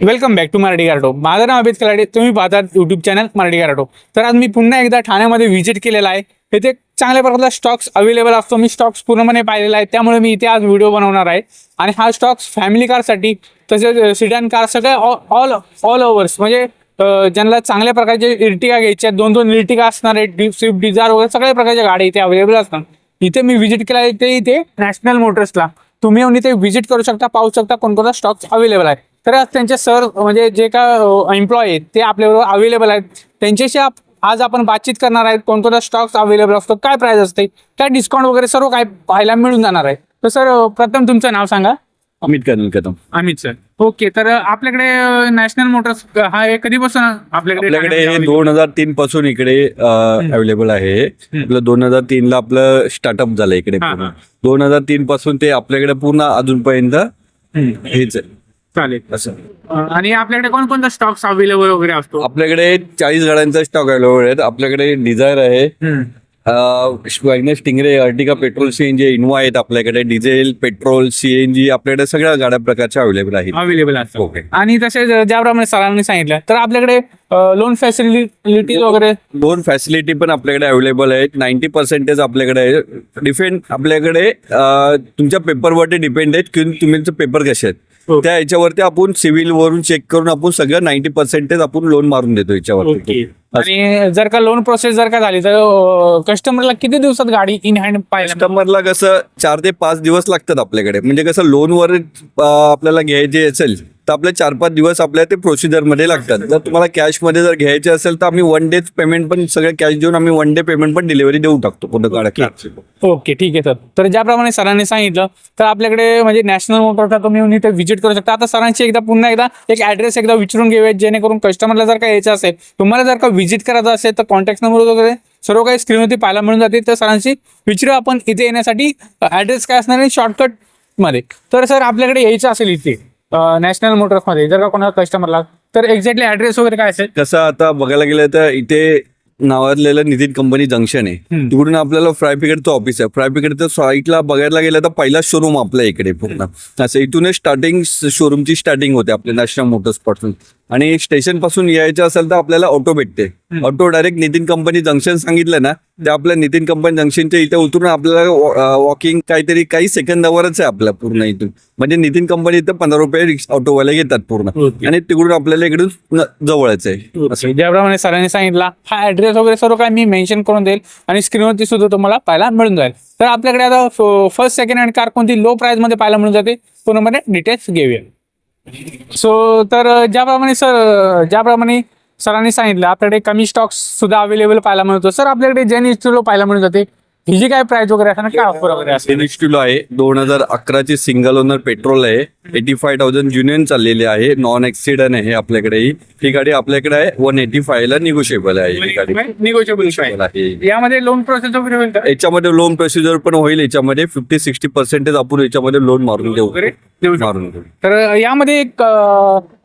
Welcome back to Marathi गार्डो माझं नाव अभित कलाडे तुम्ही पाहतात युट्यूब चॅनल मराठी गार्डो तर आज मी पुन्हा एकदा ठाण्यामध्ये व्हिजिट केलेला आहे. इथे चांगल्या प्रकारचा स्टॉक्स अवेलेबल असतो. मी स्टॉक्स पूर्णपणे पाहिलेला आहे त्यामुळे मी इथे आज व्हिडिओ बनवणार आहे. आणि हा स्टॉक्स फॅमिली कारसाठी तसेच सिडन कार सगळे ऑल ऑल ओव्हर्स म्हणजे ज्यांना चांगल्या प्रकारचे इर्टिगा घ्यायच्या दोन दोन इर्टिगा असणार आहेत स्विफ्ट डिझायर वगैरे सगळ्या प्रकारच्या गाड्या इथे अवेलेबल असतात. इथे मी व्हिजिट केला आहे. ते इथे नॅशनल मोटर्सला तुम्ही येऊन इथे व्हिजिट करू शकता पाहू शकता कोणकोणता स्टॉक्स अवेलेबल आहे तर आज त्यांचे सर म्हणजे जे का एम्प्लॉय आहेत ते आपल्याबरोबर अवेलेबल आहेत. त्यांच्याशी आज आपण बातचीत करणार आहेत कोणकोणता स्टॉक्स अवेलेबल असतो काय प्राइस असते काय डिस्काउंट वगैरे सर्व काय पाहायला मिळून जाणार आहे. तर सर प्रथम तुमचं नाव सांगा. Amit colonel Kadam. Amit sir. Okay तर आपल्याकडे नॅशनल मोटर्स हा एक कधीपासून आपल्याकडे आपल्याकडे हे दोन हजार तीन पासून इकडे अवेलेबल आहे. आपलं दोन हजार तीन ला आपलं स्टार्टअप झालं इकडे हा, हा. दोन हजार तीन पासून ते आपल्याकडे पूर्ण अजूनपर्यंत हेच आहे. चालेल. असं. अं, आणि आपल्याकडे कोणकोणता स्टॉक्स अवेलेबल वगैरे असतो? आपल्याकडे चाळीस गाड्यांचा स्टॉक अवेलेबल आहेत. आपल्याकडे डिझायर आहे. हम्म. WagonR Stingray Ertiga petrol CNG Innova आहेत आपल्याकडे. डिझेल पेट्रोल सीएनजी आपल्याकडे सगळ्या गाड्या प्रकारच्या अवेलेबल आहेत. अवेलेबल असतो ओके आणि तसेच ज्याप्रमाणे सरांनी सांगितलं तर आपल्याकडे लोन फॅसिलिटी वगैरे? लोन फॅसिलिटी पण आपल्याकडे अवेलेबल आहेत. नाईन्टी पर्सेंटेज आपल्याकडे आहे. डिपेंड आपल्याकडे अं, तुमच्या पेपरवरती डिपेंड आहेत. की तुमचे पेपर कसे आहेत. त्या याच्यावरती आपण सिव्हिल वरून चेक करून आपण सगळं नाईन्टी पर्सेंटेज आपण लोन मारून देतो याच्यावरती. आणि जर का लोन प्रोसेस जर का झाली तर कस्टमरला किती दिवसात गाडी इन हँड पाहिजे कस्टमरला कसं चार ते पाच दिवस लागतात आपल्याकडे. म्हणजे कसं लोनवर आपल्याला घ्यायचे असेल तर आपले चार पाच दिवस आपल्या ते प्रोसिजरमध्ये लागतात. जर तुम्हाला कॅशमध्ये जर घ्यायचे असेल तर आम्ही वन डे पेमेंट पण सगळं कॅश देऊन आम्ही वन डे पेमेंट पण डिलिव्हरी देऊ टाकतो पूर्ण ओके ठीक आहे सर तर ज्याप्रमाणे सरांनी सांगितलं तर आपल्याकडे म्हणजे नॅशनल मोटरचा तुम्ही येऊन इथे व्हिजिट करू शकता. आता सरांची एकदा पुन्हा एकदा एक ऍड्रेस एकदा विचारून घेऊयात जेणेकरून कस्टमरला जर का यायचं असेल तुम्हाला जर का व्हिजिट करायचं असेल तर कॉन्टॅक्ट नंबर वगैरे सर्व काही स्क्रीनवरती पाहायला मिळून जाते तर सरांशी विचारू आपण इथे येण्यासाठी. ऍड्रेस काय असणार आहे? शॉर्टकटमध्ये. तर सर आपल्याकडे यायचं असेल इथे नॅशनल मोटर्समध्ये जर का कोणाला कस्टमरला तर एक्झॅक्टली ऍड्रेस वगैरे काय असेल? कसं आता बघायला गेलं तर इथे नावाजलेलं नितीन कंपनी जंक्शन आहे. तिकडून आपल्याला फ्राय पिकेटचं ऑफिस आहे. फ्राय पिकेटचं साईटला बघायला गेलं तर पहिला शोरूम आपल्या इकडे पूर्ण. असं इथूनच स्टार्टिंग शोरूमची स्टार्टिंग होते आपल्या नॅशनल मोटर्सपासून. आणि स्टेशनपासून यायचं असेल तर आपल्याला ऑटो भेटते. Auto direct Nitin company junction सांगितलं ना ते आपल्या नितीन कंपनी जंक्शनच्या इथे उतरून आपल्याला वॉकिंग काहीतरी काही सेकंदावरच आहे आपल्या पूर्ण इथून. म्हणजे नितीन कंपनी इथं पंधरा रुपये रिक्षा ऑटोवाले घेतात पूर्ण. आणि तिकडून आपल्याला इकडून जवळच आहे. ज्याप्रमाणे सरांनी सांगितला हा ऍड्रेस वगैरे सर्व काय मी मेन्शन करून देईल आणि स्क्रीनवरती सुद्धा तुम्हाला पाहायला मिळून जाईल. तर आपल्याकडे आता फर्स्ट सेकंड हँड कार कोणती लो प्राइसमध्ये पाहायला मिळून जाते? पूर्णपणे डिटेल्स घेऊया. सो तर ज्याप्रमाणे सर ज्याप्रमाणे सरांनी सांगितलं आपल्याकडे कमी स्टॉक्स सुद्धा अवेलेबल पाहायला मिळतो. सर आपल्याकडे जैन इन्स्टिट्यूट पाहायला मिळून जाते. जी काय प्राइस वगैरे असणार काय ऑफर वगैरे असते. किलो आहे. दोन हजार अकराची सिंगल ओनर पेट्रोल आहे. एटी फाय थाउजंड जुनियन चाललेली आहे. नॉन ऍक्सिडंट आहे आपल्याकडे. ही ही गाडी आपल्याकडे आहे. वन एटी फाय ला निगोशिएबल आहे ही गाडी. निगोशिएबल आहे. यामध्ये लोन प्रोसेस वगैरे होईल का? याच्यामध्ये लोन प्रोसिजर पण होईल. याच्यामध्ये फिफ्टी सिक्स्टी पर्सेंटेज आपण याच्यामध्ये लोन मारून देऊ. वगैरे देऊ शकतो. मारून देऊ. तर यामध्ये एक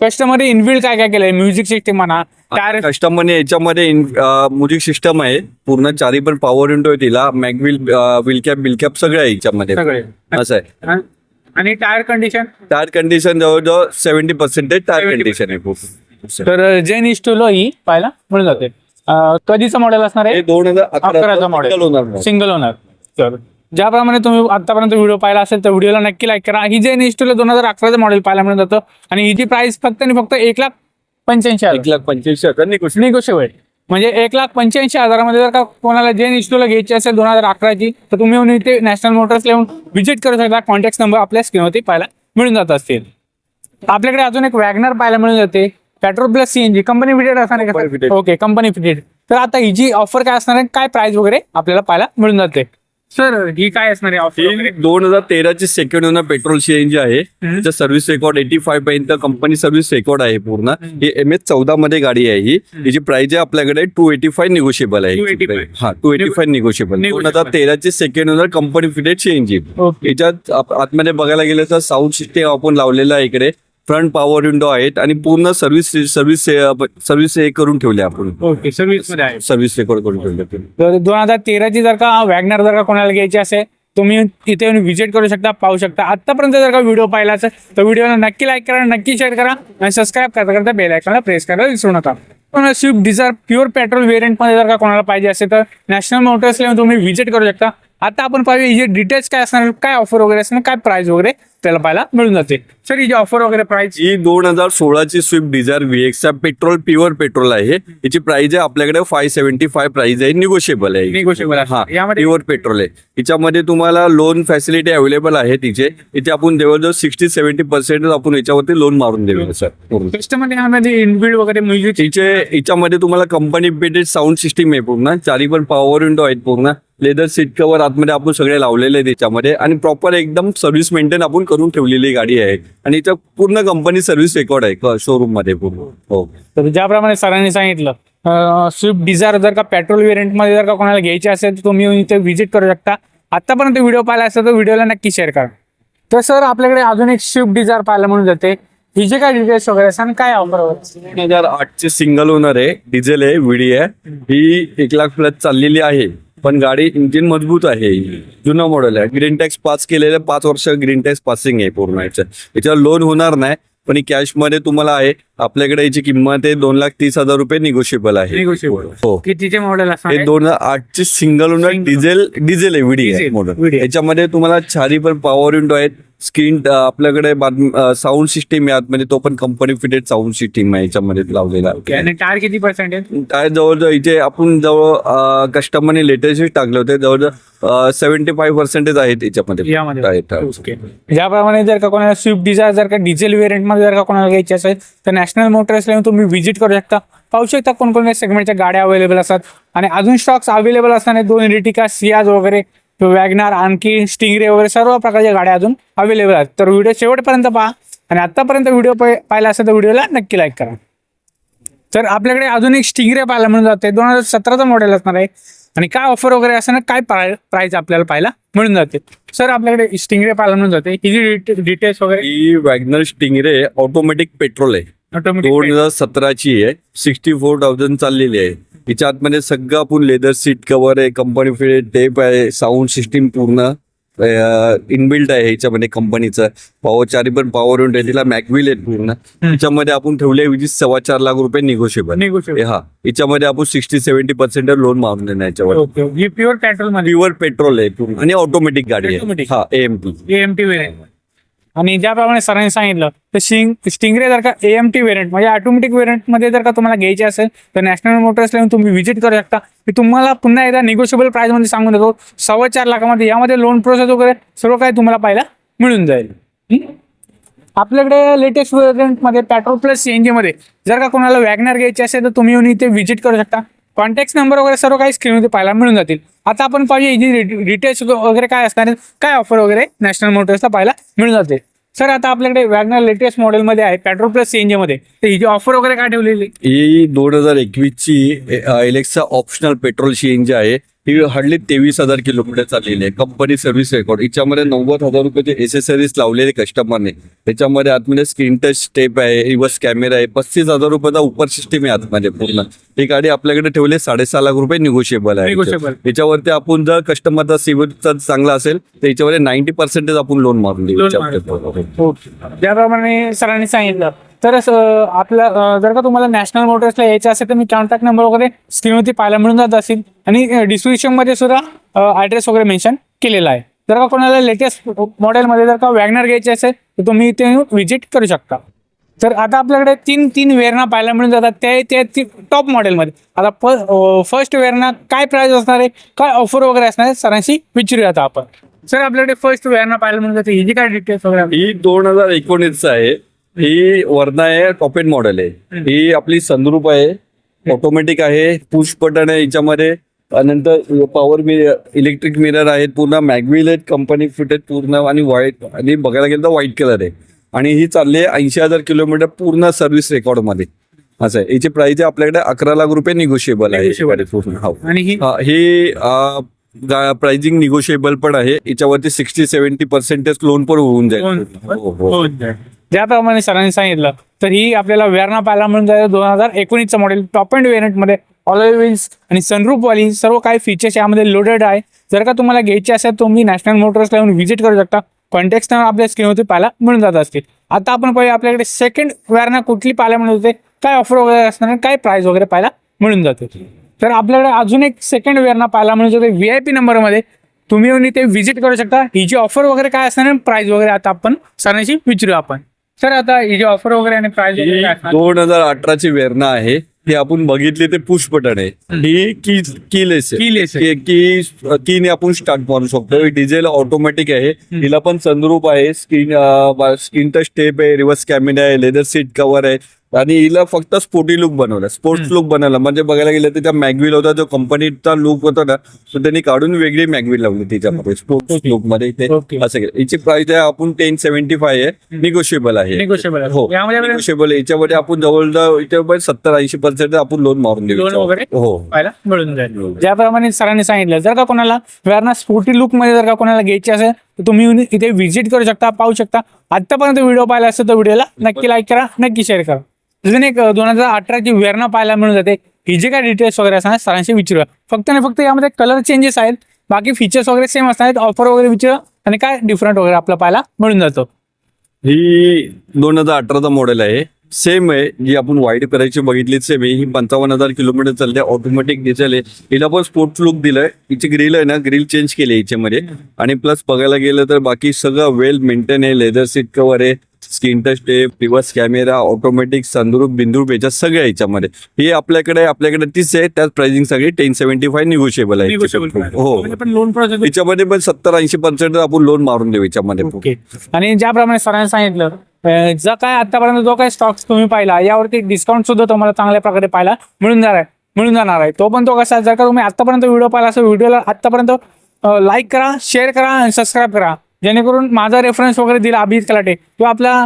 कस्टमर इनबिल्ड काय काय केलंय? म्युझिक सिस्टीम म्हणा टायर कस्टमरने याच्यामध्ये म्युझिक सिस्टम आहे. पूर्ण चारी पण पॉवर विंडो आहे तिला. मॅगविल विलकॅप बिलकॅप सगळं आहे याच्यामध्ये. सगळे असं आहे. आणि टायर कंडिशन टायर कंडिशन जवळजवळ सेव्हन्टी पर्सेंटेज टायर कंडिशन आहे. खूप. तर जेन इस्टोलो ही पाहायला मिळून जाते. अं, कधीचं मॉडेल असणार हे आहे दोन हजार अकराचं अकरा मॉडेल सिंगल ओनर तर ज्याप्रमाणे तुम्ही आतापर्यंत व्हिडिओ पाहिला असेल तर व्हिडिओला नक्की लाईक करा. ही जेन इस्टोलो दोन हजार अकराचं मॉडेल पाहायला मिळून जातं. आणि हिची प्राइस फक्त आणि फक्त एक लाख पंच्याऐंशी हजार. एक लाख पंच्याऐंशी हजार. निघू निगोशिएबल म्हणजे एक लाख पंच्याऐंशी हजारामध्ये जर का कोणाला जेन इस्टोला घ्यायची असेल दोन हजार अकराची तर तुम्ही येऊन इथे नॅशनल मोटर्स येऊन व्हिजिट करू शकता. कॉन्टॅक्ट नंबर आपल्या स्क्रीनवरती पाहायला मिळून जात असतील. आपल्याकडे अजून एक वॅगनर पाहायला मिळून जाते. Petrol plus CNG company fitted असणार Company आहे fitted. का ओके कंपनी फिटेड तर आता ही जी ऑफर काय असणार आहे काय प्राइस वगैरे आपल्याला पाहायला मिळून जाते. सर ही काय असणार आहे दोन हजार तेराची सेकंड ओनर पेट्रोल सीएनजी आहे. हम्म. त्याचं सर्व्हिस रेकॉर्ड एटी फाय पर्यंत कंपनी सर्व्हिस रेकॉर्ड आहे पूर्ण. ही एम एस चौदा मध्ये गाडी आहे ही. हिची प्राइस आहे आपल्याकडे टू एटी फाय निगोशिएबल आहे 285. हा टू एटी फाय निगोशिएबल दोन. हजार तेराची second owner company fitted CNG okay याच्यात आप- आतमध्ये बघायला गेलं तर साऊंड सिस्टीम आपण लावलेलं आहे इकडे. फ्रंट पॉवर विंडो आहेत आणि पूर्ण सर्व्हिस सर्व्हिस सर्व्हिस हे करून ठेवले आपण. ओके सर्व्हिसमध्ये आहे. सर्व्हिस रेकॉर्ड करून ठेवले तर दोन हजार तेराची जर का वॅगनर जर का कोणाला घ्यायची असेल तुम्ही इथे येऊन व्हिजिट करू शकता पाहू शकता. आतापर्यंत जर का व्हिडिओ पाहिला असेल तर व्हिडिओला नक्की लाईक करा नक्की शेअर करा आणि सबस्क्राईब करता करता बेल आयकॉनला प्रेस करायला विसरू नका. पण स्विफ्ट डिझायर प्युअर पेट्रोल व्हेरियंटमध्ये जर का कोणाला पाहिजे असेल तर नॅशनल मोटर्सला तुम्ही व्हिजिट करू शकता. आता आपण पाहूया ही डिटेल्स काय असणार काय ऑफर वगैरे असणार काय प्राइस वगैरे त्याला पाहायला मिळून जाते. सर ही जी ऑफर वगैरे प्राइस ही दोन हजार सोळाची Swift Dzire VX petrol pure petrol आहे. याची प्राइस आहे आपल्याकडे फाय सेव्हन्टी फाय प्राइस आहे. निगोशिएबल आहे. निगोशिएबल हा यामध्ये प्युअर पेट्रोल आहे. हिच्यामध्ये तुम्हाला लोन फॅसिलिटी अवेलेबल आहे तिचे. इथे आपण जवळजवळ सिक्स्टी सेव्हन्टी पर्सेंट आपण याच्यावरती लोन मारून देऊ सर कस्टमर यामध्ये इनबिल्ड वगैरे म्युझिक तिचे याच्यामध्ये तुम्हाला कंपनी बेटेड साऊंड सिस्टीम आहे पूर्ण. चारी पण पॉवर विंडो आहेत पूर्ण. लेदर सीट कवर आतमध्ये आपण सगळे लावलेले त्याच्यामध्ये आणि प्रॉपर एकदम सर्व्हिस मेंटेन आपण करून ठेवलेली गाडी आहे. आणि इथं पूर्ण कंपनी सर्व्हिस रेकॉर्ड आहे. शोरूममध्ये पूर्ण. हो. तर ज्याप्रमाणे सरांनी सांगितलं स्विफ्ट डिझायर जर का पेट्रोल व्हेरियंटमध्ये जर का कोणाला घ्यायची असेल तर तुम्ही इथे व्हिजिट करू शकता. आतापर्यंत व्हिडिओ पाहिला असेल तर व्हिडिओला नक्की शेअर करा. तर सर आपल्याकडे अजून एक स्विफ्ट डिझायर पाहायला म्हणून जाते. ही काय डिटेल्स वगैरे सांग काय ऑफर वगैरे दोन हजार आठचे सिंगल ओनर आहे डिझेल आहे व्हीडी आहे. ही एक लाख प्लस चाललेली आहे पण गाडी इंजिन मजबूत आहे. जुनं मॉडेल आहे. ग्रीन टॅक्स पास केलेले पाच वर्ष ग्रीन टॅक्स पासिंग आहे पूर्ण याचं. याच्यावर लोन होणार नाही पण कॅशमध्ये तुम्हाला आहे. आपल्याकडे याची किंमत आहे दोन लाख तीस हजार रुपये निगोशिएबल आहे Negotiable. हो कितीचे मॉडेल हे? दोन हजार आठचे single owner Single. Diesel diesel आहे व्हीडी मॉडेल. याच्यामध्ये तुम्हाला चारी पण पॉवर विंडो आहेत स्क्रीन आपल्याकडे साऊंड सिस्टीम आहे आतमध्ये तो पण कंपनी फिटेड साऊंड सिस्टीम आहे याच्यामध्ये लावलेला आहे. आणि किती पर्सेंट आहे काय जवळजवळ इथे आपण जवळ कस्टमरने लेटेस्ट टाकले होते जवळजवळ सेव्हन्टी फाईव्ह पर्सेंटेज आहेत याच्यामध्ये यामध्ये आहेत. ओके ज्याप्रमाणे जर का कोणाला स्विफ्ट डिझायर जर का डिझेल व्हेरियंटमध्ये जर का कोणाला घ्यायची असेल तर नॅशनल मोटर्सला येऊन तुम्ही व्हिजिट करू शकता. पाहू शकता कोणकोणत्या सेगमेंटच्या गाड्या अवेलेबल असतात. आणि अजून स्टॉक्स अवेलेबल असताना दोन रिटिका सियाज वगैरे वॅगनार आणखी स्टिंगरे वगैरे सर्व प्रकारच्या गाड्या अजून अवेलेबल आहेत. तर व्हिडिओ शेवटपर्यंत पहा. आणि आतापर्यंत व्हिडिओ पाहिला असेल तर व्हिडिओला नक्की लाईक करा. तर आपल्याकडे अजून एक स्टिंगरे पाहायला मिळून जाते दोन हजार सतराचं मॉडेल असणार आहे. आणि काय ऑफर वगैरे असताना काय प्राईज आपल्याला पाहायला मिळून जाते सर आपल्याकडे स्टिंगरे पाहायला मिळून जाते किती डिटेल्स वगैरे? ही वॅगनर स्टिंगरे ऑटोमॅटिक पेट्रोल आहे. दोन हजार सतराची आहे. सिक्स्टी फोर थाउजंड चाललेली आहे. हिच्या आतमध्ये सगळं आपण लेदर सीट कव्हर आहे कंपनी फिटेड टेप आहे साऊंड सिस्टीम पूर्ण इनबिल्ट आहे ह्याच्यामध्ये कंपनीचं पॉवर चारी पण पॉवर विंडो आहे तिला मॅकविल आहेत पूर्ण. त्याच्यामध्ये आपण ठेवले विजित सव्वा चार लाख रुपये निगोशिएबल हा याच्यामध्ये आपण सिक्स्टी सेव्हन्टी पर्सेंट लोन मारून देणार याच्यावर. प्युअर पेट्रोल प्युअर पेट्रोल आहे आणि ऑटोमॅटिक गाडी आहे. हा एएमटी एएमटी आणि ज्याप्रमाणे सरांनी सांगितलं तर शिंग स्टिंगरे जर का एएमटी व्हेरियंट म्हणजे ऑटोमॅटिक व्हेरियंटमध्ये जर का तुम्हाला घ्यायची असेल तर नॅशनल मोटर्सला येऊन तुम्ही व्हिजिट करू शकता. मी तुम्हाला पुन्हा एकदा निगोशिएबल प्राईजमध्ये सांगून देतो. सव्वा चार लाखामध्ये यामध्ये लोन प्रोसेस वगैरे सर्व काही तुम्हाला पाहायला मिळून जाईल. आपल्याकडे लेटेस्ट वेरियंटमध्ये पेट्रोल प्लस सीएनजी मध्ये जर का कोणाला वॅगनर घ्यायची असेल तर तुम्ही येऊन इथे व्हिजिट करू शकता. कॉन्टॅक्ट नंबर वगैरे सर्व काही स्क्रीनमध्ये पाहायला मिळून जातील. आता आपण पाहिजे हिची डिटेल्स वगैरे काय असणार आहेत, काय ऑफर वगैरे नॅशनल मोटर्सला पाहायला मिळून जाते सर आता आपल्याकडे वॅगनर लेटेस्ट मॉडेलमध्ये आहे पेट्रोल प्लस सीएनजी मध्ये. तर हिची ऑफर वगैरे काय ठेवलेली? ही दोन हजार एकवीस ची एलेक्सा ऑप्शनल पेट्रोल सीएनजी आहे. ही हार्डली तेवीस हजार किलोमीटर चाललेली आहे. कंपनी सर्व्हिस रेकॉर्ड याच्यामध्ये नव्वद हजार रुपयाचे एसेसरीज लावलेले कस्टमरने त्याच्यामध्ये आतमध्ये स्क्रीन टच स्टेप आहे रिव्हर्स कॅमेरा आहे. पस्तीस हजार रुपयाचा उपर सिस्टीम आहे आतमध्ये पूर्ण. ही गाडी आपल्याकडे ठेवले साडेसहा लाख रुपये निगोशिएबल आहे. याच्यावरती आपण जर कस्टमरचा सिव्हिल चांगला असेल तर याच्यावर नाईन्टी पर्सेंटेज आपण लोन मारून देऊ. ज्याप्रमाणे सरांनी सांगितलं. तर आपल्या जर का तुम्हाला नॅशनल मोटर्सला यायचं असेल तर मी कॉन्टॅक्ट नंबर वगैरे स्क्रीनवरती पाहायला मिळून जात असेल. आणि डिस्क्रिप्शनमध्ये सुद्धा ऍड्रेस वगैरे मेन्शन केलेला आहे. जर का कोणाला लेटेस्ट मॉडेलमध्ये जर का वॅगनर घ्यायचे असेल तर तुम्ही इथे व्हिजिट करू शकता. तर आता आपल्याकडे तीन तीन वेरणा पाहायला मिळून जातात. ते ते टॉप मॉडेलमध्ये आता फर्स्ट वेरणा काय प्राइस असणार आहे? काय ऑफर वगैरे असणार आहे? सरांशी विचारूया आता आपण. सर आपल्याकडे फर्स्ट वेरणा पाहायला मिळून जाते. हिची काय डिटेल्स वगैरे ही दोन हजार एकोणीसच आहे. ही वर्धा आहे टॉप एंड मॉडेल आहे. ही. आपली संद्रूप आहे. ऑटोमॅटिक आहे. पुश बटन आहे याच्यामध्ये नंतर पॉवर मिरर इलेक्ट्रिक मिरर आहेत पूर्ण मॅगविल आहेत कंपनी फिटेड पूर्ण आणि व्हाईट आणि बघायला गेलं तर व्हाईट कलर आहे. आणि ही चालली आहे ऐंशी हजार किलोमीटर पूर्ण सर्व्हिस रेकॉर्डमध्ये. असं आहे. याची प्राइस आहे आपल्याकडे अकरा लाख रुपये निगोशिएबल आहे. हो. आणि ही? हा, हे प्राइसिंग निगोशिएबल पण आहे. याच्यावरती सिक्स्टी सेव्हन्टी पर्सेंटेज लोन पण होऊन जाईल. होऊन- हो, हो. ज्याप्रमाणे सरांनी सांगितलं तर ही आपल्याला वेरणा पाहायला मिळून जाईल दोन हजार एकोणीसचं model top and variant all wheels आणि सनरूप वाली सर्व काही फीचर्स यामध्ये लोडेड आहे. जर का तुम्हाला घ्यायचे असेल तुम्ही नॅशनल मोटर्सला येऊन व्हिजिट करू शकता. कॉन्टॅक्ट आपल्या स्क्रीनवरती पाहायला मिळून जात असतील. आता आपण पाहिजे आपल्याकडे सेकंड वेअरना कुठली पाहायला मिळत होते. काय ऑफर वगैरे असणार काय प्राइस वगैरे पाहायला मिळून जाते तर आपल्याकडे अजून एक सेकंड वेअरना पाहायला मिळत होते व्ही आय पी नंबरमध्ये तुम्ही येऊन इथे व्हिजिट करू शकता. ही जी ऑफर वगैरे काय असणार आणि प्राइस वगैरे आता आपण सरांशी विचारू आपण. सर आता ही जी ऑफर वगैरे आणि प्राइस दोन हजार अठराची वेरना आहे. ही आपण बघितली ते पुश बटन आहे ही की कीलेस आहे. Keyless आहे. की की कीने आपण स्टार्ट मारू शकतो. डिझेल ऑटोमॅटिक आहे. हिला पण सनरूप आहे. स्क्रीन स्क्रीन टच स्टेप आहे. रिव्हर्स कॅमेरा आहे. लेदर सीट कव्हर आहे. आणि हिला फक्त स्पोर्टी लुक बनवला. स्पोर्ट्स लुक बनवला. म्हणजे बघायला गेलं तर त्या मॅगविल होता जो कंपनीचा लुक होता ना तो त्यांनी काढून वेगळी मॅगविल लावली तिच्यामध्ये स्पोर्ट्स. लुकमध्ये ते. असं केलं. हिची प्राइस आहे आपण टेन सेव्हन्टी फाय आहे निगोशिएबल आहे. आहे. हो. निगोशिएबल याच्यामध्ये आपण जवळजवळ इथे सत्तर ऐंशी पर्सेंट आपण लोन मारून देऊ? हो. पाहायला मिळून जाईल. हो. ज्याप्रमाणे सरांनी सांगितलं जर का कोणाला वेअरना स्पोर्टी लुकमध्ये जर का कोणाला घ्यायची असेल तर तुम्ही इथे व्हिजिट करू शकता पाहू शकता. आतापर्यंत व्हिडिओ पाहिला असेल तर व्हिडिओला नक्की लाईक करा नक्की शेअर करा. अजून एक दोन हजार अठराची वेअरना पाहायला मिळून जाते. ही जे काय डिटेल्स वगैरे असणार सरांशी विचारूया. फक्त आणि फक्त यामध्ये कलर चेंजेस आहेत. बाकी फीचर्स वगैरे सेम असणार ऑफर वगैरे विचार आणि काय डिफरंट वगैरे आपल्याला पाहायला मिळून जातो. ही दोन हजार अठराचा मॉडेल आहे. सेम आहे. जी आपण वाईड करायची बघितली सेम आहे. ही पंचावन्न हजार किलोमीटर चालते. ऑटोमॅटिक डिझेल आहे. हिला पण स्पोर्ट्स लुक दिलंय. हिची ग्रिल आहे ना ग्रिल चेंज केली याच्यामध्ये आणि प्लस बघायला गेलं तर बाकी सगळं वेल मेंटेन आहे. लेदर सीट कव्हर आहे. Screen touch tape reverse camera automatic संदूप बिंदूप याच्या सगळ्या याच्यामध्ये. हे आपल्याकडे आपल्याकडे तीच आहे. त्याच प्राइसिंग सगळी टेन सेव्हन्टी फाय निगोशिएबल आहे हो. लोन याच्यामध्ये पण सत्तर ऐंशी पर्सेंट आपण लोन मारून देऊ याच्यामध्ये. ओके. आणि ज्याप्रमाणे सरांनी सांगितलं अं, जो काय आतापर्यंत जो काय स्टॉक्स तुम्ही पाहिला यावरती डिस्काउंट सुद्धा तुम्हाला चांगल्या प्रकारे पाहायला मिळून जाणार आहे. मिळून जाणार आहे. तो पण तो कसा जर का तुम्ही आतापर्यंत व्हिडिओ पाहिला असेल व्हिडिओला आतापर्यंत लाईक करा शेअर करा आणि सबस्क्राईब करा. जेणेकरून माझा रेफरन्स वगैरे दिला अभिजित कलाटे. किंवा आपला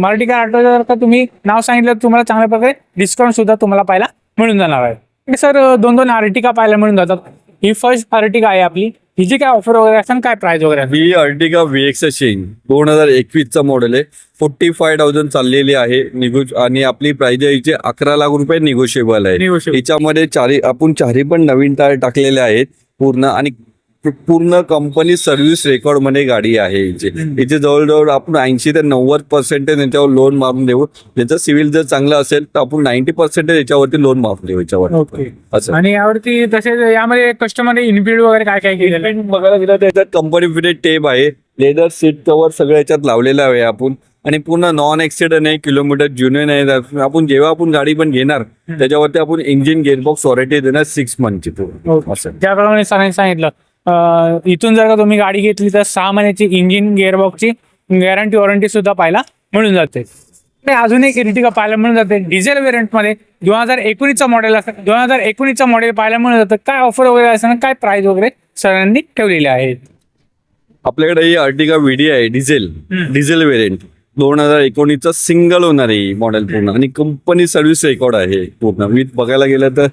मराठी कार का तुम्ही नाव सांगितलं तर तुम्हाला चांगल्या प्रकारे डिस्काउंट सुद्धा तुम्हाला पाहायला मिळून जाणार आहे. सर दोन दोन आर्टिका पाहायला मिळून जातात. ही फर्स्ट आर्टिका आहे आपली. ही जी काय ऑफर वगैरे असतात काय प्राइस वगैरे ही अर्टिगा व्हीएक्स चेन दोन हजार एकवीसचा मॉडेल आहे. फोर्टी फाय थाउजंड चाललेली आहे. निगो आणि आपली प्राइस आहे हिचे अकरा लाख रुपये निगोशिएबल आहे. हिच्यामध्ये चारी आपण चारी पण नवीन टायर टाकलेले आहेत पूर्ण. आणि पूर्ण कंपनी सर्व्हिस रेकॉर्डमध्ये गाडी आहे हिची हिचे जवळजवळ आपण ऐंशी ते नव्वद पर्सेंटेज याच्यावर लोन मारून देऊ. त्याचं सिव्हिल जर चांगलं असेल तर आपण नाईन्टी पर्सेंटेज याच्यावरती लोन मारून देऊ याच्यावर. असं. आणि यावरती तसेच यामध्ये कस्टमर इनबिल्ड वगैरे काय काय? बघायला गेलं तर याच्यात कंपनी फिटेड टेप आहे. लेदर सीट कव्हर सगळं याच्यात लावलेलं आहे आपण. आणि पूर्ण नॉन ऍक्सिडेंट आहे किलोमीटर जुने आहे. आपण जेव्हा आपण गाडी पण घेणार त्याच्यावरती आपण इंजिन गेअरबॉक्स वॉरंटी देणार सिक्स मंथची. असं. ज्याप्रमाणे सरांनी सांगितलं. इथून जर का तुम्ही गाडी घेतली तर सहा महिन्याची इंजिन गिअरबॉक्सची गॅरंटी वॉरंटी सुद्धा पाहायला मिळून जाते. अजून एक इर्टिका पाहायला मिळून जाते डिझेल व्हेरियंटमध्ये दोन हजार एकोणीसचा मॉडेल असतं. दोन हजार एकोणीसचा मॉडेल पाहायला मिळून जातं. काय ऑफर वगैरे असतं काय प्राइस वगैरे सरांनी ठेवलेले आहेत? आपल्याकडे ही अर्टिगा व्हीडी आहे डिझेल डिझेल व्हेरियंट दोन हजार एकोणीसचा सिंगल होणार आहे मॉडेल पूर्ण. आणि कंपनी सर्व्हिस रेकॉर्ड आहे पूर्ण. विथ बघायला गेलं तर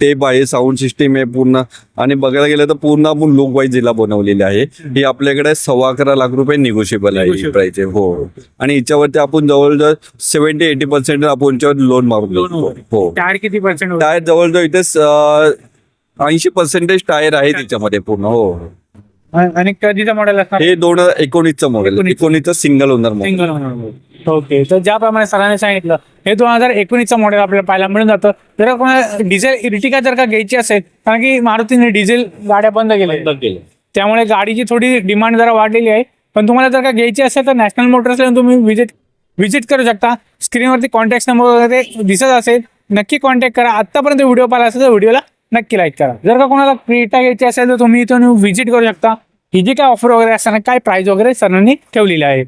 टेप आहे साऊंड सिस्टीम आहे पूर्ण. आणि बघायला गेलं तर पूर्ण आपण लोक वाईज जिला बनवलेली आहे. ही आपल्याकडे सव्वा अकरा लाख रुपये निगोशिएबल आहे. प्राइस आहे. हो. आणि हिच्यावरती आपण जवळजवळ सेव्हन्टी एटी पर्सेंट आपण लोन मारून. हो. टायर किती पर्सेंट टायर जवळजवळ इथे ऐंशी पर्सेंटेज टायर आहे त्याच्यामध्ये पूर्ण. हो. आणि कधीचा मॉडेल असणार? हे दोन हजार एकोणीसचं model 19 एकोणीसचं single owner model single okay तर ज्याप्रमाणे सरांनी सांगितलं हे दोन हजार एकोणीसचं मॉडेल आपल्याला पाहायला मिळून जातं. जर का कोणाला डिझेल इर्टिका जर का घ्यायची असेल कारण की मारुतीने डिझेल गाड्या बंद केल्या. त्यामुळे गाडीची थोडी डिमांड जरा वाढलेली आहे. पण तुम्हाला जर का घ्यायची असेल तर नॅशनल मोटर्सला तुम्ही विजिट विजिट करू शकता. स्क्रीनवरती कॉन्टॅक्ट नंबर वगैरे दिसत असेल. नक्की कॉन्टॅक्ट करा. आतापर्यंत व्हिडिओ पाहिला असेल तर व्हिडिओला नक्की लाईक करा. जर का कोणाला क्रिएटा घ्यायची असेल तर तुम्ही इथून व्हिजिट करू शकता. ही जी काय ऑफर वगैरे असताना काय प्राईज वगैरे सरांनी ठेवलेली आहे?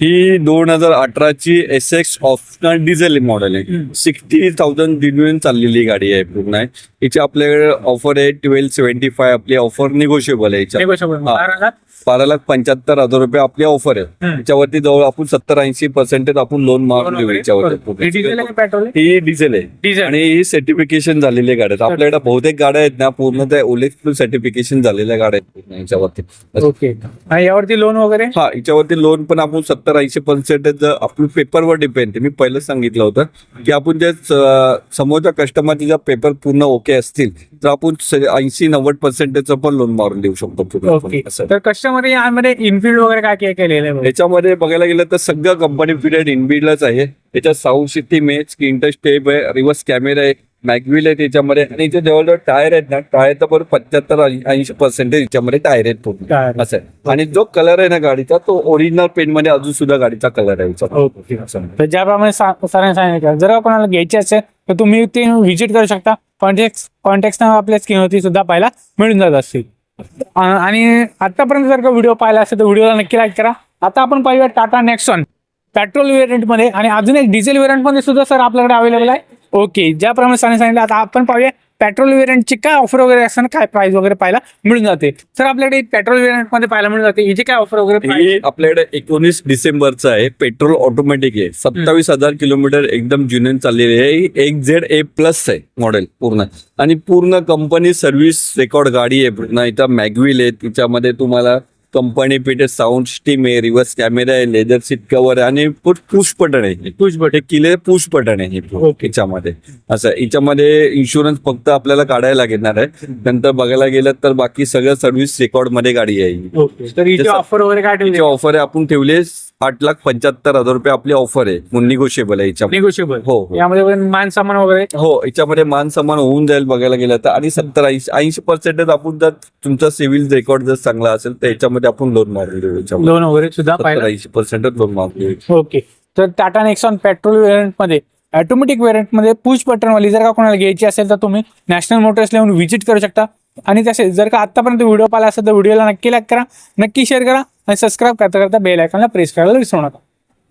ही दोन हजार अठराची S X optional diesel model आहे. सिक्स्टी थाउजंड दिनवेन चाललेली गाडी आहे पूर्ण आहे हिची आपल्याकडे ऑफर आहे ट्वेल्व सेव्हन्टी फाय आपली ऑफर निगोशिएबल आहे हिच्यात. Negotiable. हा. बारा लाख? पंच्याहत्तर हजार रुपये आपली ऑफर आहे. त्याच्यावरती जवळ आपण सत्तर ऐंशी पर्सेंटेज आपण लोन मारून देऊ आहे? ही डिझेल आहे. आणि ही सर्टिफिकेशन झालेली गाड्या आहेत आपल्याकडे बहुतेक गाड्या आहेत ना पूर्ण त्या ओलेक्स सर्टिफिकेशन झालेल्या गाड्या आहेत याच्यावरती यावरती लोन वगैरे हा याच्यावरती लोन पण आपण सत्तर ऐंशी पर्सेंटेज आपलं पेपरवर डिपेंड मी पहिलं सांगितलं होतं की आपण जे समोरच्या कस्टमरचे जर पेपर पूर्ण ओके असतील तर आपण ऐंशी नव्वद पर्सेंटेजचं पण लोन मारून देऊ शकतो पूर्ण तर कस्टमर यामध्ये इनफिल्ड वगैरे काय काय केलेलं आहे? याच्यामध्ये बघायला गेलं तर सगळं कंपनी पिरियड इनबिल्डच आहे. त्याच्यात साऊंड सिस्टीम आहे स्क्रीन टच टेप आहे रिव्हर्स कॅमेरा आहे. मॅगविल आहे त्याच्यामध्ये आणि इथे जवळजवळ टायर आहेत ना टायर तर बरोबर पंच्याहत्तर ऐंशी पर्सेंटेज याच्यामध्ये टायर आहेत पूर्ण. असं आहे. आणि जो कलर आहे ना गाडीचा तो ओरिजिनल पेन मध्ये अजून सुद्धा गाडीचा कलर आहे. तर ज्याप्रमाणे सरांनी सांगितलं जर कोणाला घ्यायची असेल तर तुम्ही ते व्हिजिट करू शकता. कॉन्टॅक्ट कॉन्टॅक्ट आपल्या स्क्रीनवरती सुद्धा पाहायला मिळून जात असतील. आणि आतापर्यंत जर का व्हिडिओ पाहिला असेल तर व्हिडिओला नक्की लाईक करा. आता आपण पाहूया टाटा नेक्सॉन. पेट्रोल व्हेरियंटमध्ये आणि अजून एक डिझेल व्हेरियंटमध्ये सुद्धा सर आपल्याकडे अवेलेबल आहे. ओके ज्याप्रमाणे सरांनी सांगितलं आता आपण पाहूया पेट्रोल व्हेरियंटची काय ऑफर वगैरे असताना काय प्राइस वगैरे पाहायला मिळून जाते. सर आपल्याकडे पेट्रोल व्हेरियंटमध्ये पाहायला मिळून जाते. हिची काय ऑफर वगैरे आपल्याकडे एकोणीस डिसेंबरचं आहे. पेट्रोल ऑटोमॅटिक आहे. सत्तावीस हजार किलोमीटर एकदम जुन्यान चाललेली आहे. एक झेड ए प्लस आहे मॉडेल पूर्ण. आणि पूर्ण कंपनी सर्व्हिस रेकॉर्ड गाडी आहे. पूर्ण इथं मॅगविल आहे. तिच्यामध्ये तुम्हाला कंपनी पिटे साऊंड स्टीम आहे रिव्हर्स कॅमेरा आहे लेदर सीट कव्हर आहे आणि पुश बटन आहे. Button. हे किले पुश बटन आहे हे. याच्यामध्ये असं याच्यामध्ये इन्शुरन्स फक्त आपल्याला काढायला लागणार आहे. नंतर बघायला गेलं तर बाकी सगळं सर्व्हिस रेकॉर्डमध्ये गाडी आहे ऑफर वगैरे काय ऑफर आहे आपण ठेवली आठ लाख पंच्याहत्तर हजार रुपये आपली ऑफर आहे. निगोशिएबल आहे याच्यामध्ये निगोशिएबल हो, हो. यामध्ये मान सामान वगैरे? हो याच्यामध्ये मान सन्मान होऊन जाईल बघायला गेलं तर. आणि सत्तर ऐंशी ऐंशी पर्सेंटेज आपण जर तुमचा सिव्हिल रेकॉर्ड जर चांगला असेल तर याच्यामध्ये आपण लोन मारून देऊ याच्यामध्ये. लोन वगैरे सुद्धा सत्तर पाहिलं ऐंशी लोन मारून देऊ. ओके तर टाटा नेक्सॉन पेट्रोल व्हेरियंटमध्ये ऑटोमॅटिक व्हेरियंटमध्ये पुश बटन वाली जर का कोणाला घ्यायची असेल तर तुम्ही नॅशनल मोटर्स येऊन व्हिजिट करू शकता. आणि तसेच जर का आतापर्यंत व्हिडिओ पाहिला असेल तर व्हिडिओला नक्की लाईक करा नक्की शेअर करा आणि सबस्क्राईब करता करता बेल आयकॉनला प्रेस करायला विसरू नका.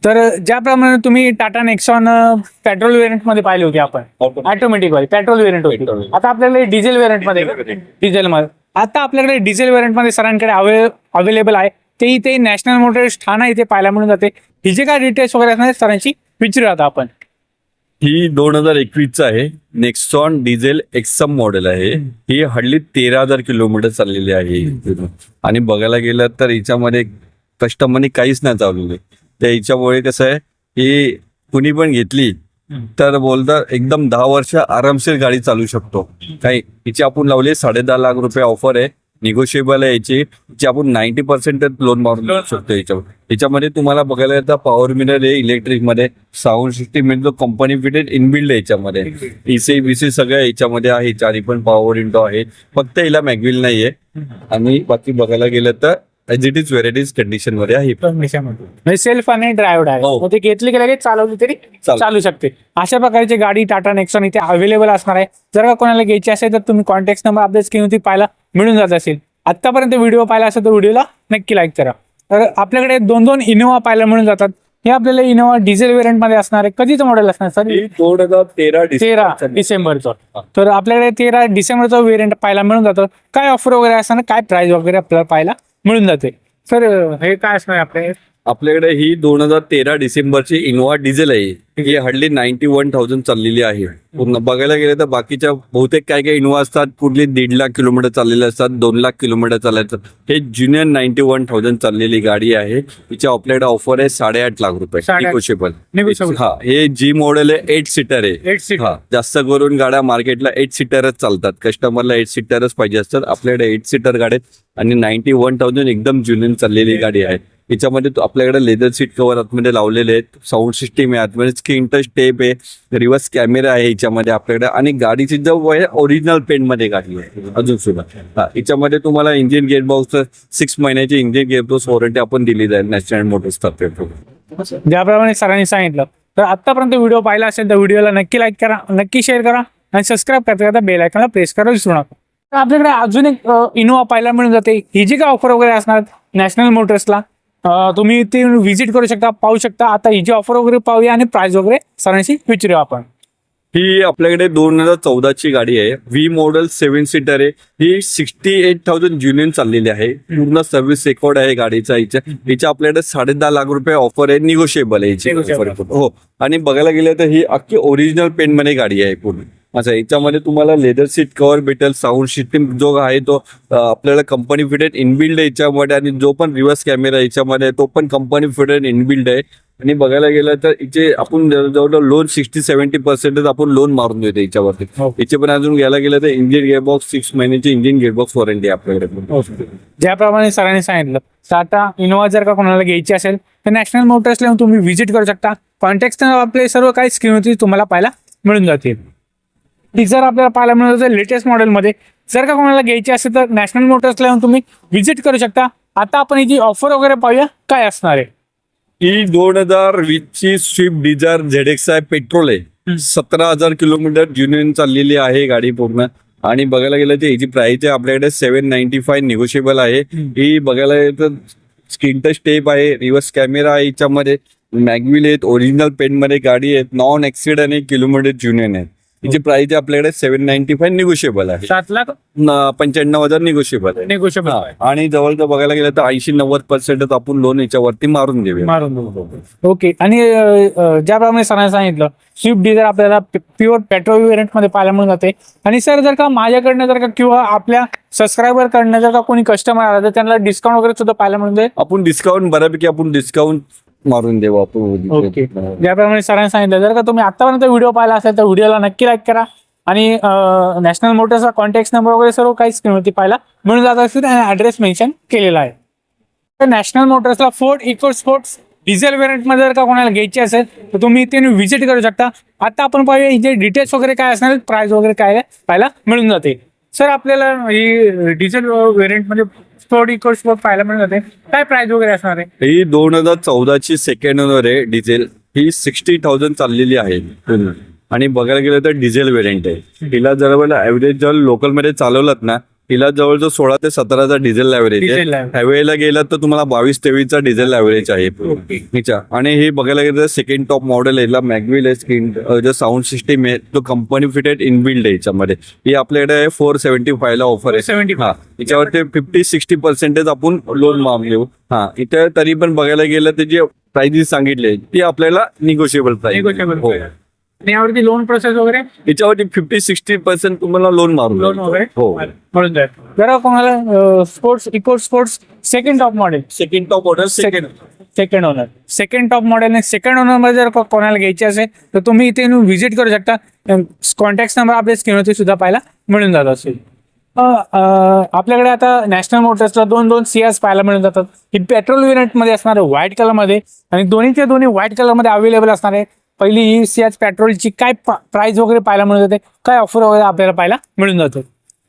तर ज्याप्रमाणे तुम्ही टाटा नेक्सॉन पेट्रोल व्हेरियंटमध्ये पाहिली होती आपण ऑटोमॅटिक वाली पेट्रोल व्हेरियंट होती. Petrol. आता आपल्याकडे डिझेल व्हेरियंटमध्ये डिझेल मध्ये आता आपल्याकडे डिझेल व्हेरियंटमध्ये सरांकडे अवे अवेलेबल आहे. ते इथे नॅशनल मोटर्स ठाणा इथे पाहायला मिळून जाते. हिचे काय डिटेल्स वगैरे असणार सरांची विचारू आता आपण. ही दोन हजार एकवीसचं आहे. नेक्सॉन डिझेल एक्सम मॉडेल आहे. ही हल्ली तेरा हजार किलोमीटर चाललेली आहे. आणि बघायला गेलं तर हिच्यामध्ये कस्टमरने काहीच नाही चालवले. त्या हिच्यामुळे कसं आहे ही कुणी पण घेतली तर बोलता एकदम दहा वर्ष आरामशीर गाडी चालू शकतो. काही हिची आपण लावली साडे दहा लाख रुपये ऑफर आहे. निगोशिएबल आहे याची जी आपण नाईन्टी पर्सेंट लोन मारून शकतो याच्यावर याच्यामध्ये तुम्हाला बघायला येतं पॉवर मिनर आहे इलेक्ट्रिकमध्ये. साऊंड सिस्टीम म्हणजे कंपनी फिटेड इनबिल्ड आहे याच्यामध्ये इसी बीसी सगळं याच्यामध्ये आहे चारी पण पॉवर विंडो आहे. फक्त हिला मॅगविल नाहीये. आणि बाकी बघायला गेलं तर इट इज व्हेरायटीज कंडिशनमध्ये आहे. म्हणजे सेल्फ आणि ड्रायव्ह आहे हो. मग ते घेतली की लगेच चालवली तरी. चालू शकते. अशा प्रकारची गाडी टाटा नेक्सॉन इथे अवेलेबल असणार आहे. जर का कोणाला घ्यायची असेल तर तुम्ही कॉन्टॅक्ट नंबर आपल्या स्क्रीनवरती पाहायला मिळून जात असेल. आतापर्यंत व्हिडिओ पाहिला असेल तर व्हिडिओला नक्की लाईक करा. तर आपल्याकडे दोन दोन इनोवा पाहायला मिळून जातात. हे आपल्याला इनोवा डिझेल व्हेरियंटमध्ये असणार आहे. कधीचं मॉडेल असणार सर दोन हजार तेरा तेरा डिसेंबरचं. तर आपल्याकडे तेरा डिसेंबरचं व्हेरियंट पाहायला मिळून जातं. काय ऑफर वगैरे असताना काय प्राइस वगैरे आपल्याला पाहायला मिळून जाते. सर हे काय असणार आहे आपले आपल्याकडे ही दोन हजार तेरा डिसेंबरची इनोवा डिझेल आहे. ही हल्ली नाईन्टी वन थाउजंड चाललेली आहे. पूर्ण बघायला गेलं तर बाकीच्या बहुतेक काय काय इनोवा असतात कुठली दीड लाख किलोमीटर चाललेले असतात दोन लाख किलोमीटर चालायचं हे ज्युनियर नाईन्टी वन थाउजंड चाललेली गाडी आहे. हिच्या आपल्याकडे ऑफर आहे साडेआठ लाख रुपये. निगोशिएबल. हा हे जी मॉडेल आहे एट सीटर आहे. हा जास्त करून गाड्या मार्केटला एट सीटरच चालतात. कस्टमरला एट सीटरच पाहिजे असतात. आपल्याकडे एट सीटर गाड्या आहेत. आणि नाईन्टी वन थाउजंड एकदम जुनियन चाललेली गाडी आहे. याच्यामध्ये आपल्याकडे लेदर सीट कव्हर आतमध्ये लावलेले आहेत. साऊंड सिस्टीम आहे आतमध्ये. स्क्रीन टच टेप आहे. रिव्हर्स कॅमेरा आहे याच्यामध्ये आपल्याकडे. आणि गाडीची जो वय ओरिजिनल पेंटमध्ये गाडी आहे. अजून सुद्धा. हा याच्यामध्ये तुम्हाला इंजिन गेअर बॉक्स सिक्स महिन्याची इंजिन गेअर बॉक्स वॉरंटी आपण दिली जाईल. नॅशनल मोटर्स तर्फे. ज्याप्रमाणे सरांनी सांगितलं. तर आतापर्यंत व्हिडिओ पाहिला असेल तर व्हिडिओला नक्की लाईक करा नक्की शेअर करा आणि सबस्क्राईब करता करता बेल आयकॉनला प्रेस करा विसरू नका. तर आपल्याकडे अजून एक इनोवा पाहायला मिळून जाते. ही जी काय ऑफर वगैरे असणार नॅशनल मोटर्सला तुम्ही ती व्हिजिट करू शकता पाहू शकता. आता ही जी ऑफर वगैरे पाहूया आणि प्राइस वगैरे सरांशी विचारूया आपण. ही आपल्याकडे दोन हजार चौदाची गाडी आहे. व्ही मॉडेल सेव्हन सीटर आहे. ही सिक्स्टी एट थाउजंड जुनियन चाललेली आहे. पूर्ण सर्व्हिस रेकॉर्ड आहे गाडीचा हिच्या. हिच्या आपल्याकडे साडे दहा लाख रुपये ऑफर आहे. निगोशिएबल आहे हिची. हो. आणि बघायला गेलं तर ही अख्खी ओरिजिनल पेन मध्ये गाडी आहे पूर्ण. अच्छा याच्यामध्ये तुम्हाला लेदर सीट कव्हर भेटेल साऊंड सिस्टीम जो आहे तो आपल्याला कंपनी फिटेड इनबिल्ड आहे याच्यामध्ये आणि जो पण रिव्हर्स कॅमेरा याच्यामध्ये आहे, तो पण कंपनी फिटेड इनबिल्ड आहे. आणि बघायला गेलं तर इथे आपण जवळजवळ लोन सिक्स्टी सेव्हन्टी पर्सेंटेज आपण लोन मारून देतो याच्यावरती. हो. इथे पण अजून घ्यायला गेलं तर इंजिन गिअरबॉक्स सिक्स महिन्याची इंजिन गिअरबॉक्स वॉरंटी आपल्याकडे. ज्याप्रमाणे सरांनी सांगितलं टाटा इनोवा जर का कोणाला घ्यायची असेल तर नॅशनल मोटर्सला तुम्ही व्हिजिट करू शकता. कॉन्टॅक्ट आपले सर्व काही स्क्रीनवरती तुम्हाला पाहायला मिळून जातील. जर आपल्याला पाहायला मिळून जाते लेटेस्ट मॉडेलमध्ये जर का कोणाला घ्यायची असेल तर नॅशनल मोटर्सला येऊन तुम्ही व्हिजिट करू शकता. आता आपण याची ऑफर वगैरे पाहूया काय असणार आहे? ही दोन हजार वीस ची स्विफ्ट डिझायर झेड एक्स आहे. पेट्रोल आहे सतरा हजार किलोमीटर ज्युनियन चाललेली आहे गाडी पूर्ण. आणि बघायला गेलं तर याची प्राइस आहे आपल्याकडे सेव्हन नाईन्टी फाय निगोशिएबल आहे. ही बघायला गेलं तर स्क्रीन टच टेप आहे रिव्हर्स कॅमेरा आहे याच्यामध्ये. मॅगविल आहेत ओरिजिनल पेन मध्ये गाडी आहेत नॉन ऍक्सिडेंट आणि किलोमीटर ज्युनियन आहे हिची प्राइस आपल्याकडे सेव्हन नाईन्टी फाय निगोशिएबल आहे. सात लाख? न- पंच्याण्णव हजार निगोशिएबल आहे. नेगोशिएबल हा. आणि जवळजवळ बघायला गेलं तर ऐंशी नव्वद पर्सेंटच आपण लोन याच्यावरती मारून देऊया मारून देऊ. ओके. आणि अं, अं, ज्याप्रमाणे सरांनी सांगितलं स्विफ्ट डिझायर आपल्याला प्युअर पेट्रोल वेरियंटमध्ये पाहायला मिळून जाते. आणि सर जर का माझ्याकडनं जर का किंवा आपल्या सबस्क्रायबर कडनं जर का कोणी कस्टमर आला तर त्यांना डिस्काउंट वगैरे सुद्धा पाहायला मिळून जाईल? आपण डिस्काउंट बऱ्यापैकी आपण डिस्काउंट मारून देऊ आपण ओके. ज्याप्रमाणे सरांनी सांगितलं जर का तुम्ही आतापर्यंत व्हिडिओ पाहिला असेल तर व्हिडिओला नक्की लाईक करा. आणि नॅशनल मोटर्सचा कॉन्टॅक्ट नंबर वगैरे सर्व काही स्क्रीनवरती पाहायला मिळून जात असेल आणि ऍड्रेस मेन्शन केलेला आहे. तर नॅशनल मोटर्सला फोर्ड इको स्पोर्ट्स डिझेल मध्ये जर का कोणाला घ्यायची असेल तर तुम्ही इथे व्हिजिट करू शकता. आता आपण पाहूया इथे डिटेल्स वगैरे काय असणार प्राइस वगैरे काय पाहायला मिळून जाते. सर आपल्याला ही डिझेल मध्ये इको स्पोर्ट पाहायला मिळून जाते. काय प्राइस वगैरे असणार आहे? ही दोन हजार चौदाची सेकंड ओनर आहे डिझेल ही सिक्स्टी थाउजंड चाललेली आहे. आणि बघायला गेलं तर डिझेल व्हेरियंट आहे. हिला जर ऍव्हरेज जर लोकलमध्ये चालवलात ना हिला जवळजवळ सोळा ते सतराचा डिझेल Diesel आहे. हायवेला गेला तर तुम्हाला बावीस तेवीसचा डिझेल ऍव्हरेज आहे. आणि हे बघायला गेलं तर सेकंड टॉप मॉडेल आहे. मॅगविल आहे. स्क्रीन जो साऊंड सिस्टीम आहे तो कंपनी फिटेड इनबिल्ड आहे याच्यामध्ये. ही आपल्याकडे फोर सेव्हन्टी फाय ला ऑफर आहे. 475. हा. याच्यावरती फिफ्टी सिक्स्टी पर्सेंटेज आपण लोन मागून घेऊ. हा. इथे तरी पण बघायला गेलं तर जे प्राइजेस सांगितले ती आपल्याला निगोशिएबल प्राइस Negotiable price. आणि यावरती लोन प्रोसेस वगैरे? याच्यावरती फिफ्टी सिक्स्टी पर्सेंट तुम्हाला लोन मारून लोन. वगैरे? हो. मिळून जाईल. जर कोणाला sports eco sports second top model second top order second second owner second top model second ओनरमध्ये जर को- कोणाला घ्यायची असेल तर तुम्ही इथे व्हिजिट करू शकता. कॉन्टॅक्ट नंबर आपल्या स्क्रीनवरती सुद्धा पाहायला मिळून जात असेल. अ, अ, आपल्याकडे आता नॅशनल मोटर्सला दोन दोन सीएस पाहायला मिळून जातात. ही पेट्रोलमध्ये असणार आहे व्हाईट कलरमध्ये आणि दोन्हीचे दोन्ही व्हाईट कलरमध्ये अवेलेबल असणार आहे पहिली ही सीएच पेट्रोलची काय प्राइस वगैरे पाहायला मिळून जाते काय ऑफर वगैरे आपल्याला पाहायला मिळून जातो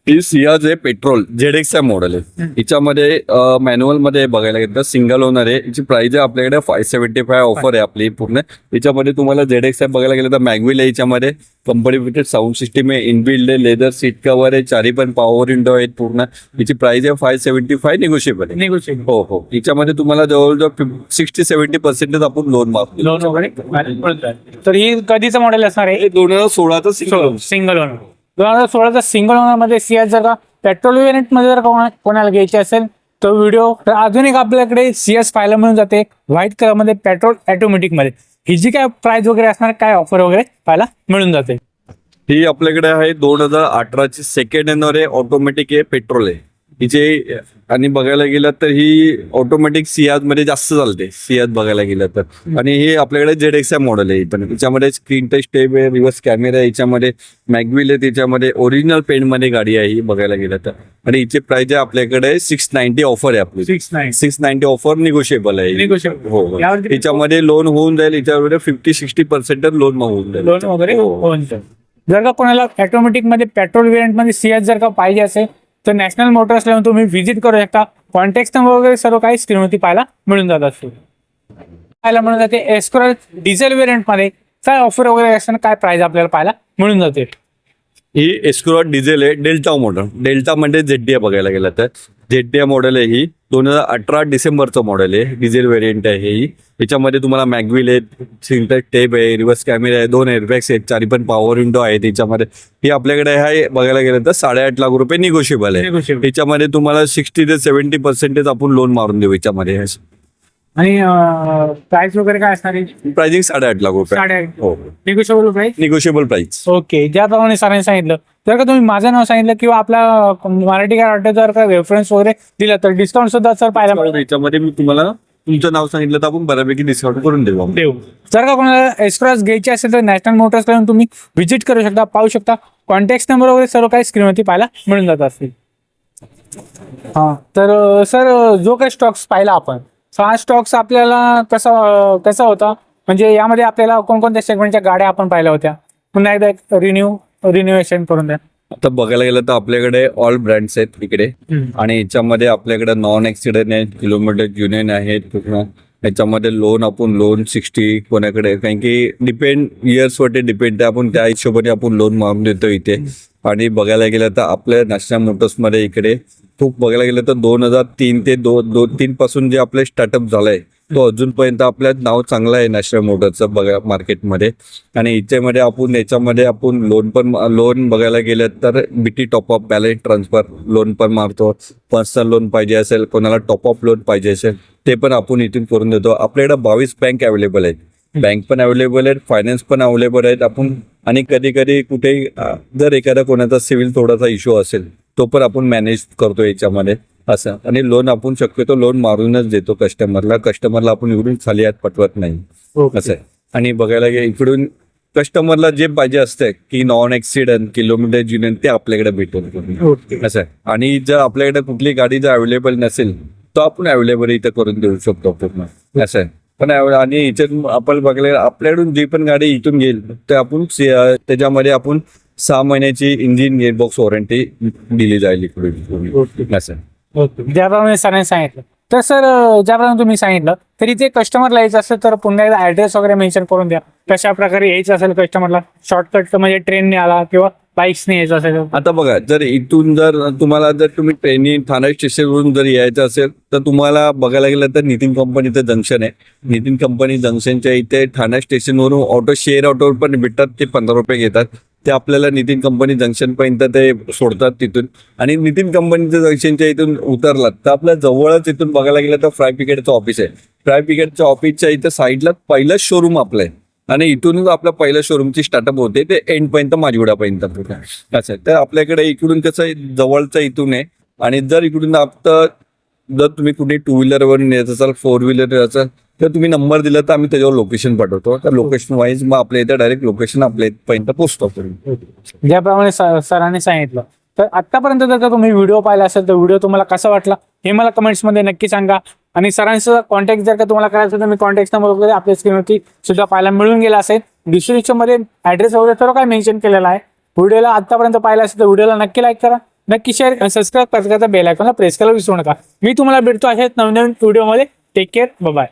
ही सियाज आहे पेट्रोल झेड एक्स मॉडेल आहे. हिच्यामध्ये मॅन्युअलमध्ये बघायला गेलं सिंगल ओनर आहे. हिची प्राइस आहे आपल्याकडे फाय सेव्हन्टी फाय ऑफर आहे आपली पूर्ण. याच्यामध्ये तुम्हाला झेड एक्स बघायला गेलं तर मॅगविल आहे याच्यामध्ये कंपनी फिटेड साऊंड सिस्टीम आहे इनबिल्ड आहे लेदर सीट कव्हर आहे चारी पण पॉवर विंडो आहेत पूर्ण. हिची प्राइस आहे फाय सेव्हन्टी फाय निगोशिएबल आहे. निगोशिएबल हो हो. हिच्यामध्ये तुम्हाला जवळजवळ सिक्स्टी सेव्हन्टी पर्सेंटेज आपण लोन मारतो लोन वगैरे. तर ही कधीचं मॉडेल असणार आहे? दोन हजार सोळाचं सिंगल ओनर दोन हजार सोळाचा सिंगल ओनरमध्ये मध्ये सीएस जर का पेट्रोल वेरियंटमध्ये जर कोणा- कोणाला घ्यायची असेल तो व्हिडिओ तर अजून एक आपल्याकडे सीएस पाहायला मिळून जाते. व्हाईट कलरमध्ये पेट्रोल ऑटोमॅटिकमध्ये ही जी काय प्राइस वगैरे असणार काय ऑफर वगैरे पाहायला मिळून जाते. ही आपल्याकडे आहे दोन हजार अठराची सेकंड हँडवर आहे ऑटोमॅटिक आहे पेट्रोल आहे. हिचे आणि बघायला गेलं तर ही ऑटोमॅटिक सियाजमध्ये जास्त चालते सियाज बघायला गेलं तर. आणि हे आपल्याकडे जेड एक्स मॉडेल आहे. पण याच्यामध्ये स्क्रीन टच टेप आहे रिव्हर्स कॅमेरा आहे याच्यामध्ये मॅगविल आहे त्याच्यामध्ये ओरिजिनल पेंटमध्ये गाडी आहे ही बघायला गेलं तर. आणि हिची प्राइस आहे आपल्याकडे सिक्स नाईन्टी ऑफर आहे आपली. Six nine six ninety offer negotiable आहे. हो. त्याच्यामध्ये लोन होऊन जाईल याच्यावर फिफ्टी सिक्स्टी पर्सेंट लोन होऊन जाईल. लोन वगैरे हो. जर का कोणाला ऑटोमॅटिकमध्ये पेट्रोल वेरियंटमध्ये सीएस जर का पाहिजे असेल तर नॅशनल मोटर्स लावून तुम्ही व्हिजिट करू शकता. कॉन्टॅक्ट नंबर वगैरे सर्व काही स्क्रीनवरती पाहायला मिळून जात असतो पाहायला मिळून जाते एस्कोरल डिझेल व्हेरियंटमध्ये काय ऑफर वगैरे असताना काय प्राइस आपल्याला पाहायला मिळून जाते? ही एस्क्रोट डिझेल आहे डेल्टा मोटर डेल्टा म्हणजे जेडडीए बघायला गेलं तर. जेडडीए मॉडेल आहे ही. दोन हजार अठरा डिसेंबरचं मॉडेल आहे. डिझेल व्हेरियंट आहे ही. याच्यामध्ये तुम्हाला मॅगविल आहे सिंटर टेप आहे रिव्हर्स कॅमेरा आहे दोन एअरबॅग्स आहेत चारी पण पॉवर विंडो आहे त्याच्यामध्ये ही आपल्याकडे आहे बघायला गेलं तर साडेआठ लाख रुपये निगोशिएबल आहे. Negotiable. याच्यामध्ये तुम्हाला सिक्स्टी ते सेव्हन्टी पर्सेंटेज आपण लोन मारून देऊ याच्यामध्ये. आणि प्राइस वगैरे काय असणार आहे? प्राइसिंग साडेआठ लाख रुपये. साडे हो. Negotiable price negotiable price okay ज्याप्रमाणे सरांनी सांगितलं जर का तुम्ही माझं नाव सांगितलं किंवा आपला मराठी काय जर का रेफरन्स वगैरे दिला तर डिस्काउंट सुद्धा सर पाहायला मिळेल. याच्यामध्ये मी तुम्हाला तुमचं नाव सांगितलं तर आपण बऱ्यापैकी डिस्काउंट करून देऊ. देऊ. जर का कोणाला एक्सप्रेस घ्यायची असेल तर नॅशनल मोटर्सकडून तुम्ही व्हिजिट करू शकता पाहू शकता. कॉन्टॅक्ट नंबर वगैरे सर्व काही स्क्रीनवरती पाहायला मिळून जात असतील. हा. तर सर जो काही स्टॉक्स पाहिला आपण so हा स्टॉक्स आपल्याला कसा कसा होता? म्हणजे यामध्ये आपल्याला कोणकोणत्या सेगमेंटच्या गाड्या आपण पाहिल्या होत्या? पुन्हा एकदा एक रिन्यू रिन्युएशन करून द्या. आता बघायला गेलं तर आपल्याकडे ऑल ब्रँड्स आहेत इकडे. आणि याच्यामध्ये आपल्याकडे नॉन ऍक्सिडेंट आहेत किलोमीटर युनियन आहेत याच्यामध्ये लोन आपण लोन सिक्स्टी कोणाकडे कारण की डिपेंड इयर्स वरती डिपेंड आहे. आपण त्या हिशोबाने आपण लोन मागून देतो इथे. आणि बघायला गेलं तर आपल्या नॅशनल मोटर्समध्ये इकडे खूप बघायला गेलं तर दोन हजार तीन ते दोन दोन तीन पासून जे आपले स्टार्टअप झालंय तो अजूनपर्यंत आपल्या नाव चांगलं आहे नॅशनल मोटरचं बघा मार्केटमध्ये आणि याच्यामध्ये आपण याच्यामध्ये आपण लोन पण लोन बघायला गेलं तर BT top up balance transfer loan पण मारतो. पर्सनल लोन पाहिजे असेल कोणाला टॉपअप लोन पाहिजे असेल ते पण आपण इथून करून देतो. आपल्याकडे बावीस बँक अवेलेबल आहेत. बँक पण अवेलेबल आहेत फायनान्स पण अवेलेबल आहेत. आपण आणि कधी कधी कुठे अं, जर एखादा कोणाचा सिव्हिल थोडासा इश्यू असेल तो पण आपण मॅनेज करतो याच्यामध्ये. असं. आणि लोन आपण शक्यतो लोन मारूनच देतो कस्टमरला कस्टमरला आपण इकडून खाली हात पटवत नाही. असं आहे. आणि बघायला गे इकडून कस्टमरला जे पाहिजे असतं की नॉन ऍक्सिडेंट किलोमीटर जुनियन ते आपल्याकडे भेटून ओके. असं आणि जर आपल्याकडे कुठली गाडी जर अवेलेबल नसेल तर आपण अवेलेबल इथं करून देऊ शकतो पूर्ण. असं आहे. पण आणि इथून आपण बघायला आपल्याकडून जी पण गाडी इथून घेईल ते आपण त्याच्यामध्ये आपण सहा महिन्याची इंजिन गेअरबॉक्स वॉरंटी दिली जाईल असं. ओके. ज्याप्रमाणे सरांनी सांगितलं. तर सर ज्याप्रमाणे तुम्ही सांगितलं तर इथे कस्टमरला यायचं असेल तर पुन्हा एकदा ऍड्रेस वगैरे मेन्शन करून द्या. कशा प्रकारे यायचं असेल कस्टमरला शॉर्टकट म्हणजे ट्रेनने आला किंवा बाईक्सने यायचं असेल. आता बघा जर इथून जर तुम्हाला जर तुम्ही ट्रेननी ठाणे स्टेशनवरून जर यायचं असेल तर तुम्हाला बघायला गेलं तर नितीन कंपनीचं जंक्शन आहे. नितीन कंपनी जंक्शनच्या इथे ठाणे स्टेशनवरून ऑटो शेअर ऑटोवर पण भेटतात ते पंधरा रुपये घेतात. ते आपल्याला नितीन कंपनी जंक्शन पर्यंत ते सोडतात तिथून. आणि नितीन कंपनीच्या जंक्शनच्या इथून उतरलात. तर आपल्या जवळच इथून बघायला गेलं तर फ्राय पिकेटचं ऑफिस आहे. फ्राय पिकेटच्या ऑफिसच्या इथं साईडला पहिलंच शोरूम आपलं आहे. आणि इथूनच आपल्या पहिल्या शोरूमची स्टार्टअप होते. ते एंडपर्यंत माझीवडापर्यंत असं तर आपल्याकडे इकडून कसं आहे, जवळचं इथून आहे. आणि जर इकडून आता जर तुम्ही कुठे टू व्हीलरवर नेत असाल फोर व्हीलर असाल तर तुम्ही नंबर दिला तर आम्ही त्याच्यावर लोकेशन पाठवतो. तर लोकेशन वाईज मग आपल्या इथं डायरेक्ट लोकेशन आपल्या इथपर्यंत पोहोचतो ज्याप्रमाणे सरांनी सांगितलं. तर आतापर्यंत जर तुम्ही व्हिडिओ पाहिला असेल तर व्हिडिओ तुम्हाला कसा वाटला? हे मला कमेंट्समध्ये नक्की सांगा. आणि सरांचा कॉन्टॅक्ट जर का तुम्हाला करायचं तर मी कॉन्टॅक्ट नंबर वगैरे आपल्या स्क्रीनवरती सुद्धा पाहायला मिळून गेला असेल. डिस्क्रिप्शनमध्ये ॲड्रेस वगैरे सर्व काय मेन्शन केलेला आहे. व्हिडिओला आतापर्यंत पाहिला असेल तर व्हिडिओला नक्की लाईक करा. नक्की शेअर सबस्क्राईब करता बेल आयकॉनला प्रेस करायला विसरू नका. मी तुम्हाला भेटतो अशाच नवीन नवीन व्हिडिओमध्ये टेक केअर बाय